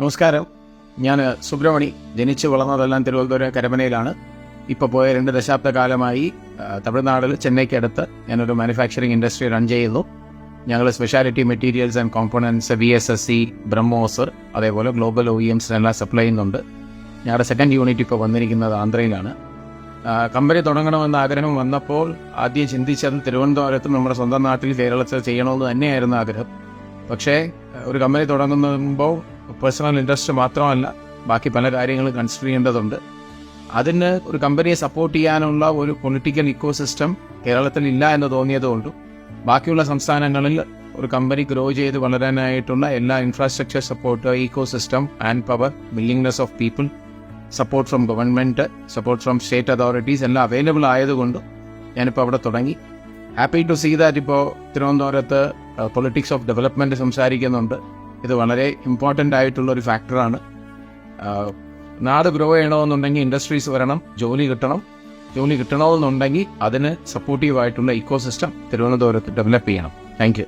നമസ്കാരം. ഞാൻ സുബ്രഹ്മണി. ജനിച്ചു വളർന്നതെല്ലാം തിരുവനന്തപുരം കരമനയിലാണ്. ഇപ്പൊ പോയ രണ്ട് ദശാബ്ദ കാലമായി തമിഴ്നാടിൽ ചെന്നൈക്ക് അടുത്ത് ഞാനൊരു മാനുഫാക്ചറിംഗ് ഇൻഡസ്ട്രി റൺ ചെയ്യുന്നു. ഞങ്ങൾ speciality materials and components V S S C BrahMos അതേപോലെ ഗ്ലോബൽ ഒ എംസിനെല്ലാം സപ്ലൈ ചെയ്യുന്നുണ്ട്. ഞങ്ങളുടെ സെക്കൻഡ് യൂണിറ്റ് ഇപ്പോൾ വന്നിരിക്കുന്നത് ആന്ധ്രയിലാണ്. കമ്പനി തുടങ്ങണമെന്ന ആഗ്രഹം വന്നപ്പോൾ ആദ്യം ചിന്തിച്ചത് തിരുവനന്തപുരത്ത് നമ്മുടെ സ്വന്തം നാട്ടിൽ കേരളത്തിൽ ചെയ്യണമെന്ന് തന്നെയായിരുന്നു ആഗ്രഹം. പക്ഷേ ഒരു കമ്പനി തുടങ്ങുമ്പോൾ പേഴ്സണൽ ഇൻട്രസ്റ്റ് മാത്രമല്ല ബാക്കി പല കാര്യങ്ങളും കൺസിഡർ ചെയ്യേണ്ടതുണ്ട്. അതിന് ഒരു കമ്പനിയെ സപ്പോർട്ട് ചെയ്യാനുള്ള ഒരു പൊളിറ്റിക്കൽ ഇക്കോ സിസ്റ്റം കേരളത്തിൽ ഇല്ല എന്ന് തോന്നിയതുകൊണ്ടും ബാക്കിയുള്ള സംസ്ഥാനങ്ങളിൽ ഒരു കമ്പനി ഗ്രോ ചെയ്ത് വളരാനായിട്ടുള്ള എല്ലാ infrastructure support eco system and power willingness of people support from government support from state authorities എല്ലാം അവൈലബിൾ ആയതുകൊണ്ട് ഞാനിപ്പോൾ അവിടെ തുടങ്ങി. ഹാപ്പി ടു സീ ദാറ്റ് ഇപ്പോൾ തിരുവനന്തപുരത്ത് പൊളിറ്റിക്സ് ഓഫ് ഡെവലപ്മെന്റ് സംസാരിക്കുന്നുണ്ട്. ഇത് വളരെ ഇമ്പോർട്ടന്റ് ആയിട്ടുള്ള ഒരു ഫാക്ടറാണ് നാട് ഗ്രോ ചെയ്യണമെന്നുണ്ടെങ്കിൽ ഇൻഡസ്ട്രീസ് വരണം ജോലി കിട്ടണം. ജോലി കിട്ടണമെന്നുണ്ടെങ്കിൽ അതിന് സപ്പോർട്ടീവായിട്ടുള്ള ഇക്കോ സിസ്റ്റം തിരുവനന്തപുരത്ത് ഡെവലപ്പ് ചെയ്യണം. Thank you